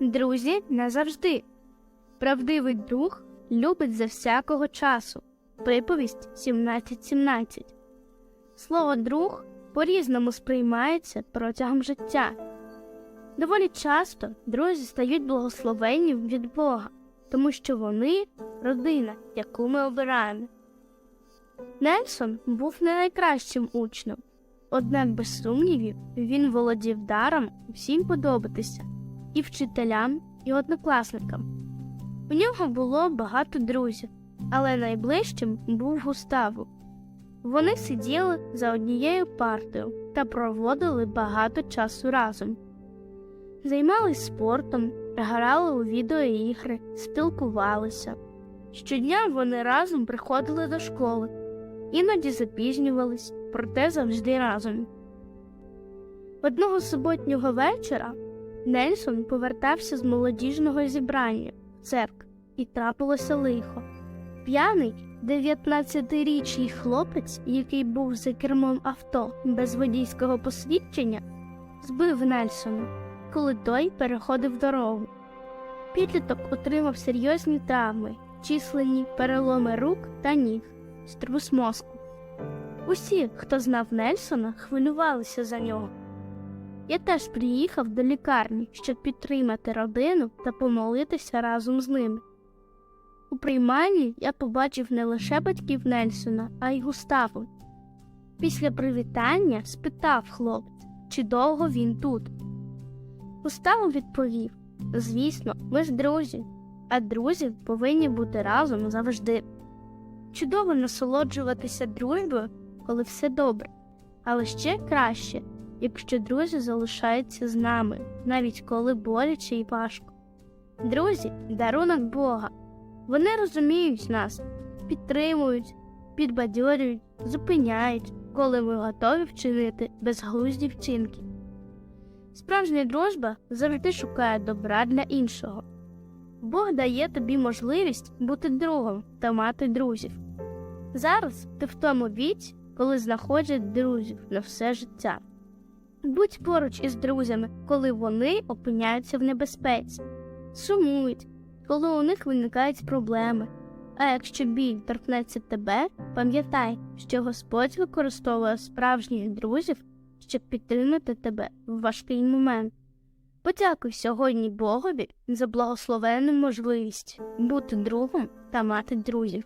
Друзі не завжди. Правдивий друг любить за всякого часу. Приповість 17.17. Слово друг по-різному сприймається протягом життя. Доволі часто друзі стають благословенні від Бога, тому що вони родина, яку ми обираємо. Нельсон був не найкращим учнем, однак, без сумнівів, він володів даром всім подобатися і вчителям, і однокласникам. У нього було багато друзів, але найближчим був Густаво. Вони сиділи за однією партою та проводили багато часу разом. Займались спортом, грали у відеоігри, спілкувалися. Щодня вони разом приходили до школи, іноді запізнювались, проте завжди разом. Одного суботнього вечора Нельсон повертався з молодіжного зібрання в церкву і трапилося лихо. П'яний 19-річний хлопець, який був за кермом авто без водійського посвідчення, збив Нельсона, коли той переходив дорогу. Підліток отримав серйозні травми, численні переломи рук та ніг, струс мозку. Усі, хто знав Нельсона, хвилювалися за нього. Я теж приїхав до лікарні, щоб підтримати родину та помолитися разом з ними. У приймальні я побачив не лише батьків Нельсона, а й Густаво. Після привітання спитав хлопця, чи довго він тут. Густаво відповів: Звісно, ми ж друзі, а друзі повинні бути разом завжди. Чудово насолоджуватися дружбою, коли все добре, але ще краще, якщо друзі залишаються з нами, навіть коли боляче і важко. Друзі дарунок Бога. Вони розуміють нас, підтримують, підбадьорюють, зупиняють, коли ми готові вчинити безглузді вчинки. Справжня дружба завжди шукає добра для іншого. Бог дає тобі можливість бути другом та мати друзів. Зараз ти в тому віці, коли знаходять друзів на все життя. Будь поруч із друзями, коли вони опиняються в небезпеці, сумують, коли у них виникають проблеми. А якщо біль торкнеться тебе, пам'ятай, що Господь використовує справжніх друзів, щоб підтримати тебе в важкий момент. Подякуй сьогодні Богові за благословенну можливість бути другом та мати друзів.